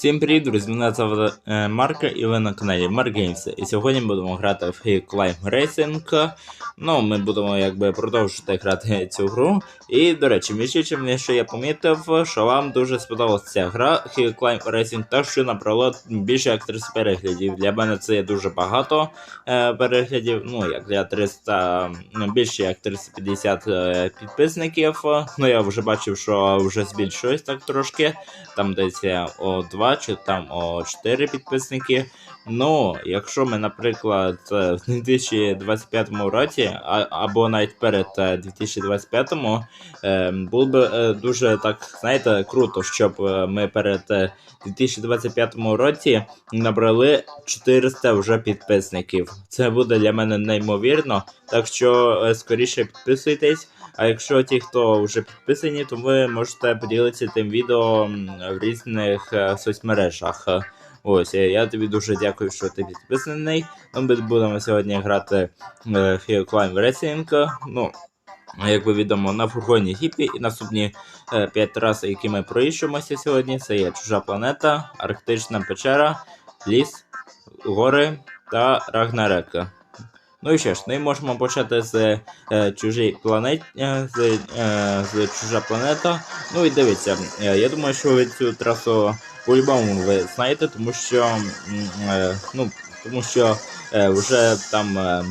Всім привіт, друзі! Мене звати е, Марка і ви на каналі Games. І сьогодні будемо грати в Hill Climb Racing. Ну, ми будемо якби продовжувати грати цю гру. І, до речі, між іншим, що я помітив, що вам дуже сподобалася ця гра Hill Climb Racing, так що набрало більше як 30 переглядів. Для мене це є дуже багато е, переглядів. Ну, як для 300, ну, більше як 350 е, підписників. Ну, я вже бачив, що вже збільшилось так трошки. Там десь е, о 2 чи там о 4 підписники. Ну, якщо ми, наприклад, е, в 2025 році, а, або навіть перед е, 2025, е, було б е, дуже так, знаєте, круто, щоб е, ми перед е, 2025 році набрали 400 вже підписників. Це буде для мене неймовірно. Так що е, скоріше підписуйтесь. А якщо ті, хто вже підписані, то ви можете поділитися тим відео в різних е, соцмережах. Е, Ось, я, тобі дуже дякую, що ти підписаний. Ну, Ми будемо сьогодні грати е, в Hill Climb Racing. Ну, як ви відомо, на фургоні Гіпі і наступні 5 трас, які ми проїжджемося сьогодні, це є чужа планета, Арктична печера, ліс, гори та Рагнарека. Ну і що ж, ми можемо почати з е, чужій планеті, е, з, е, з чужа планета. Ну і дивіться, е, я думаю, що ви цю трасу по-любому ви знаєте, тому що, е, ну, тому що е, вже там. Е,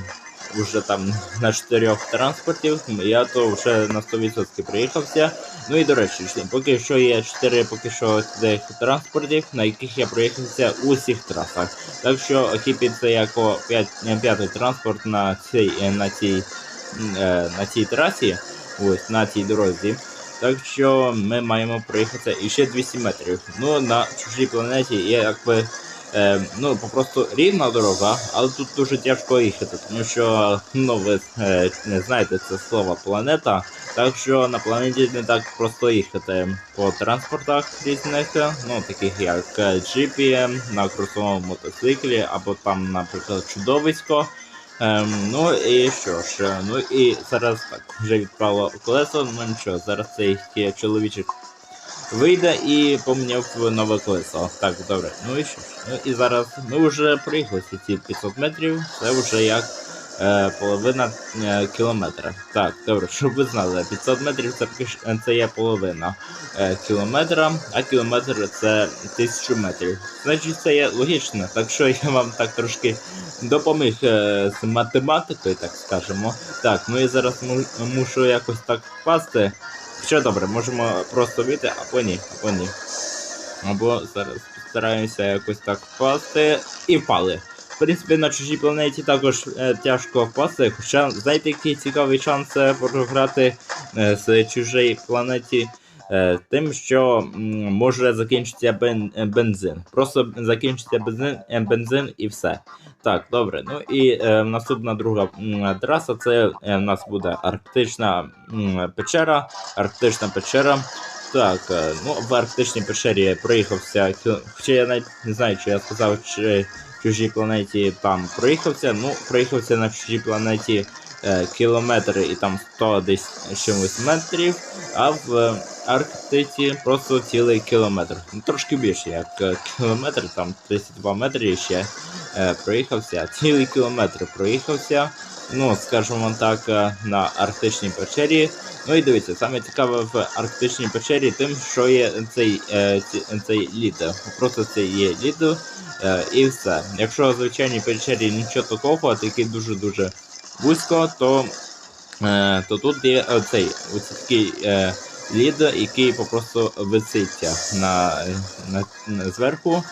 вже там на чотирьох транспортів, я то вже на 100% приїхався. Ну і до речі, ще поки що є 4 поки що цих транспортів, на яких я проїхався у всіх трасах. Так що Хіпі як п'ятий транспорт на цій е, на цій е, на цій трасі, ось на цій дорозі. Так що ми маємо проїхатися іще 200 метрів. Ну на чужій планеті є якби Е, ну, попросту рівна дорога, але тут дуже тяжко їхати, тому що ну, ви е, не знаєте це слово планета. Так що на планеті не так просто їхати по транспортах різних, е, ну таких як е, джипі, на кросовому мотоциклі, або там, наприклад, чудовисько. Ем, ну і що ж, е, ну і зараз так вже відправило колесо, ну нічого, зараз цей е, чоловічок вийде і поміняв нове колесо. Так, добре. Ну і що ж. Ну і зараз ми вже проїхали ці 500 метрів, це вже як е, половина е, кілометра. Так, добре, щоб ви знали, 500 метрів це, це є половина е, кілометра, а кілометр це 1000 метрів. Значить, це є логічно. Так що я вам так трошки допоміг е, з математикою, так скажемо. Так, ну і зараз мушу якось так впасти. Що добре, можемо просто вийти, або ні, або ні. Або зараз постараємося якось так впасти і впали. В принципі, на чужій планеті також е, тяжко впасти, хоча знаєте, який цікавий шанс е, програти е, з чужої планеті. Е, Тим, що може закінчитися бен, е, бензин. Просто закінчиться бензин, е, бензин і все. Так, добре. Ну і наступна друга траса це в нас буде Арктична печера. Арктична печера. Так, ну в Арктичній печері я проїхався. Хоча я навіть не знаю, чи я сказав, чи чужій планеті там проїхався. Ну, проїхався на чужій планеті е, кілометри і там 100 десь чимось метрів, а в Арктиці просто цілий кілометр. Ну, трошки більше, як е, кілометр, там 32 метри ще е, проїхався, цілий кілометр проїхався. Ну, скажімо так, е, на Арктичній печері. Ну і дивіться, саме цікаве в Арктичній печері тим, що є цей, е, цей лід. Просто це є лід е, і все. Якщо в звичайній печері нічого такого, такий дуже-дуже вузько, то, е, то тут є оцей ось такий е, лід, який просто виситься на, на, на зверху.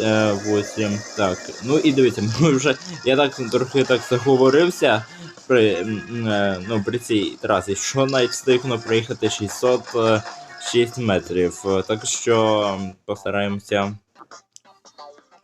Е, ось, так. Ну і дивіться, ми вже я так трохи так заговорився при, е, ну, при цій трасі, що навіть встигну проїхати 606 метрів. Е, Так що постараємося.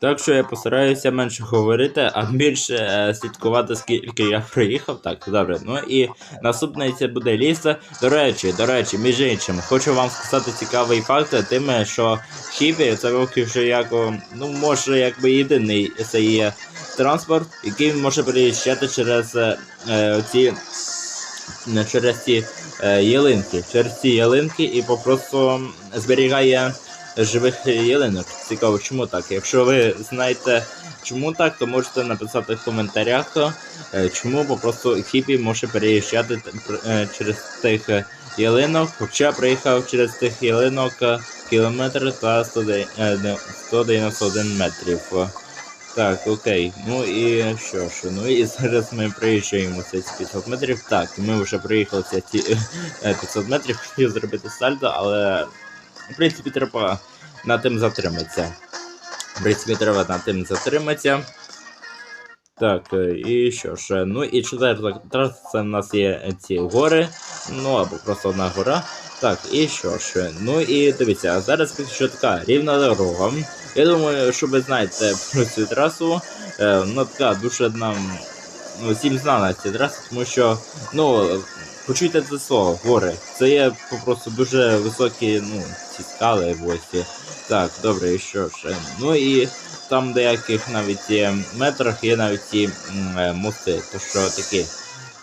Так що я постараюся менше говорити, а більше е, слідкувати, скільки я проїхав. Так, добре. Ну і наступне це буде ліса. До речі, до речі, між іншим, хочу вам сказати цікавий факт, тим, що Хіпі це поки що як, ну може, якби єдиний це є транспорт, який може переїжджати через е, е, ці через ці е, ялинки, через ці ялинки і попросту зберігає живих ялинок. Цікаво, чому так? Якщо ви знаєте, чому так, то можете написати в коментарях, е, чому бо просто хіпі може переїжджати пр- е, через тих е, ялинок, хоча приїхав через тих ялинок е, кілометр та 109 е, не, 191 метрів. Так, окей. Ну і що ж, ну і зараз ми приїжджаємо ці 500 метрів. Так, ми вже приїхали ці е, 500 метрів, хотів зробити сальдо, але в принципі треба на тим затриматися. В принципі, треба на тим затриматися. Так, е, і що ж, ну і четверта траса це в нас є ці гори, ну або просто одна гора. Так, і що ж, ну і дивіться, зараз що така рівна дорога. Я думаю, що ви знаєте про цю трасу. Е, вона така дуже нам ну, всім знана ця траса, тому що, ну, почуйте це слово, гори. Це є просто дуже високі, ну, ці скали ось. Так, добре, і що ж. е, Ну і там деяких навіть метрах є навіть ці е, мости, то що такі.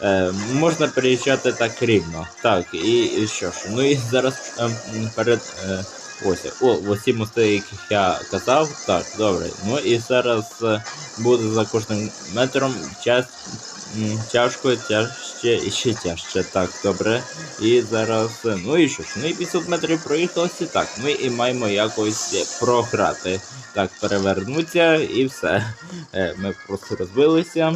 Е, можна переїжджати так рівно. Так, і, і що ж. Ну і зараз е, перед. Е, ось, о, ось ці мости, яких я казав. Так, добре. Ну і зараз е, буде за кожним метром час, тяжко, тяжче і ще тяжче. Так, добре. І зараз. е, Ну і що ж, ну і 500 метрів проїхалося. Так, ми і маємо якось е, програти. Так, перевернуться і все. Е, Ми просто розбилися.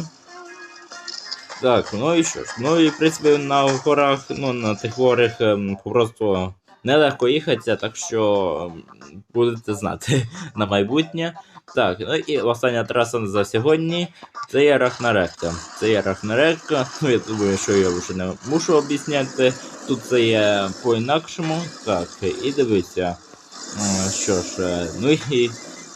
Так, ну і що ж. Ну і в принципі на горах, ну на тих горах ем, просто нелегко їхатися, так що ем, будете знати на майбутнє. Так, ну і остання траса за сьогодні це є Рахнарека. Це є Рахнарека. Ну я думаю, що я вже не мушу об'ясняти. Тут це є по-інакшому. Так, і дивіться. Що ж, ну і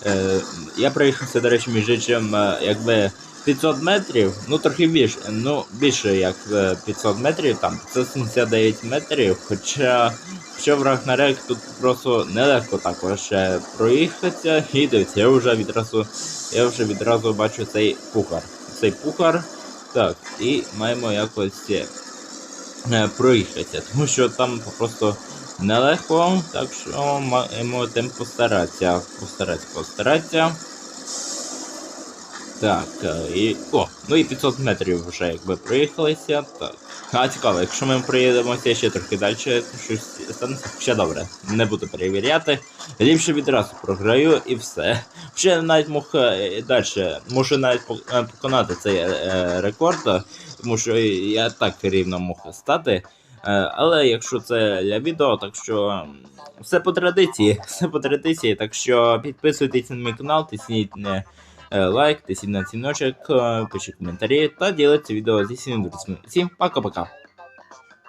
е, я проїхався, до речі, між іншим, е, якби 500 метрів, ну трохи більше, ну більше як е, 500 метрів, там 579 метрів, хоча, хоча в Рагнарек тут просто нелегко також е, проїхатися. І дивіться, я вже відразу, я вже відразу бачу цей пухар. Цей пухар. Так, і маємо якось е, е, проїхатися, тому що там просто нелегко, так що маємо тим постаратися. Постаратися, постаратися. Так, е, і. О, ну і 500 метрів вже якби проїхалися. Так. А цікаво, якщо ми приїдемося ще трохи далі, щось станеться. Ще добре, не буду перевіряти. Ліпше відразу програю і все. Ще навіть мог е, далі, можу навіть е, поконати цей е, рекорд, тому що я так рівно мог стати. Але якщо це для відео, так що все по традиції, все по традиції, так що підписуйтесь на мій канал, тисніть е, е, лайк, тисніть на дзвіночок, е, пишіть коментарі та діліться відео зі своїми друзями. Всім пока-пока.